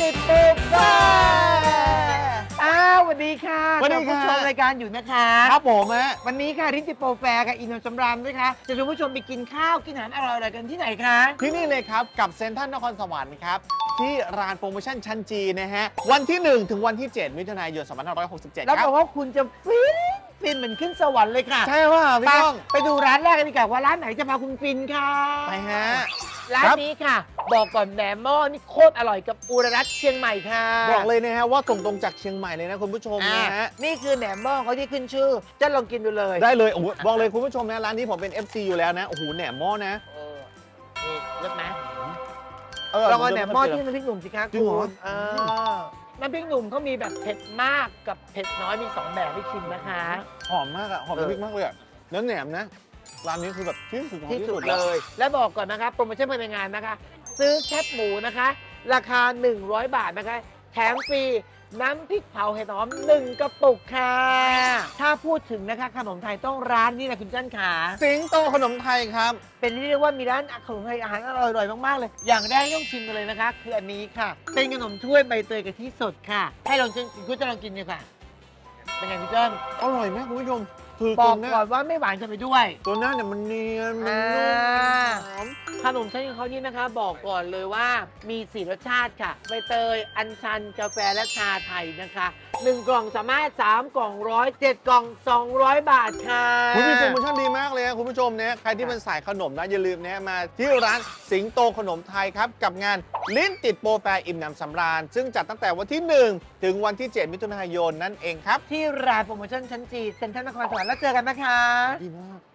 ติดปูแฟอ้าวสวัสดีค่ะสวัสดีคุณค่ะผู้ชมรายการอยู่นะคะ ครับผมฮะวันนี้ค่ะริติโปรแฟร์กับอินทนนท์สำราญด้วยค่ะจะชวนผู้ชมไปกินข้าวกินอาหารอร่อยๆกันที่ไหนคะ ที่นี่เลยครับ กับเซ็นทรัลนครสวรรค์ครับ ที่ร้านโปรโมชั่นชั้นจีนะฮะ วันที่ 1 ถึงวันที่ 7 มิถุนายน 2567แล้วครับบอกว่าคุณจะฟินฟินเหมือนขึ้นสวรรค์เลยค่ะใช่ว่าพี่ไปก้อง ไปดูร้านแรกกันดีกว่าว่าร้านไหนจะพาคุณฟินค่ะ ไปฮะ ร้านครับ นี้ค่ะ บอกก่อนแหนมหม้อนี่โคตรอร่อยกับอุรรัตน์เชียงใหม่ค่ะบอกเลยนะฮะว่าส่งตรงจากเชียงใหม่เลยนะคุณผู้ชมอ่านะฮะ นี่คือแหนมหม้อเขาที่ขึ้นชื่อจะลองกินดูเลยได้เลยโอ้โหบอกเลยคุณผู้ชมนะร้านนี้ผมเป็น FC อยู่แล้วนะโอ้โหแหนมหม้อนะเออนี่รสไหมเออลองเอาแหนมหม้อที่น้ำพริกหนุ่มสิคะจริงเหรอคุณเออน้ำพริกหนุ่มเขามีแบบเผ็ดมากกับเผ็ดน้อยมีสองแบบให้ชิมนะคะ หอมมากอะหอมน้ำพริกมากเลยอะแล้วแหนมนะ ร้านนี้คือแบบที่สุดของที่ที่สุสุดดเลแล้วยและบอกก่อนนะคะโปรโมชั่นภายในงานนะคะ ซื้อแคบหมูนะคะ ราคา 100 บาทนะคะ แถมฟรีน้ำพริกเผาเห็ดหอม 1 กระปุกค่ะ ถ้าพูดถึงนะคะขนมไทยต้องร้านนี้นะคุณจ้านขา สิงโตขนมไทยครับ เป็นที่เรียกว่ามีร้านขนมไทยอาหารอร่อยๆมาก ๆ เลย อย่างแรกที่ต้องชิมกันเลยนะคะ คืออันนี้ค่ะ เป็นขนมถ้วยใบเตยกะทิสดค่ะ ให้ลองชิมคุณจะลองกินดูค่ะ เป็นไงคุณจ้านอร่อยมากคุณผู้ชม คือบอกตัวเนี้ยก่อนว่าไม่หวานเกินไปด้วย ตัวหน้าเนี่ยมันเนียน มันนุ่มอ่าหอม ขนมชั้นของเขานี่นะคะ บอกก่อนเลยว่ามีสีรสชาติค่ะใบเตย อัญชัน กาแฟและชาไทยนะคะ 1 กล่องสามารถ 3 กล่องร้อยเจ็ดกล่อง 200 บาทค่ะ คุณมีโปรโมชั่นดีมากเลยนะคุณผู้ชมเนี่ยใครที่เป็นสายขนมนะอย่าลืมนะมาที่ร้านสิงโตขนมไทยครับ กับงานลิ้นติดโปรแฟร์อิ่มหนำสำราญ ซึ่งจัดตั้งแต่วันที่ 1 ถึงวันที่ 7 มิถุนายนนั่นเองครับ ที่ร้านโปรโมชั่นชั้นจีเซ็นทรัลนครสวรรค์แล้วเจอกันนะคะ ดีมาก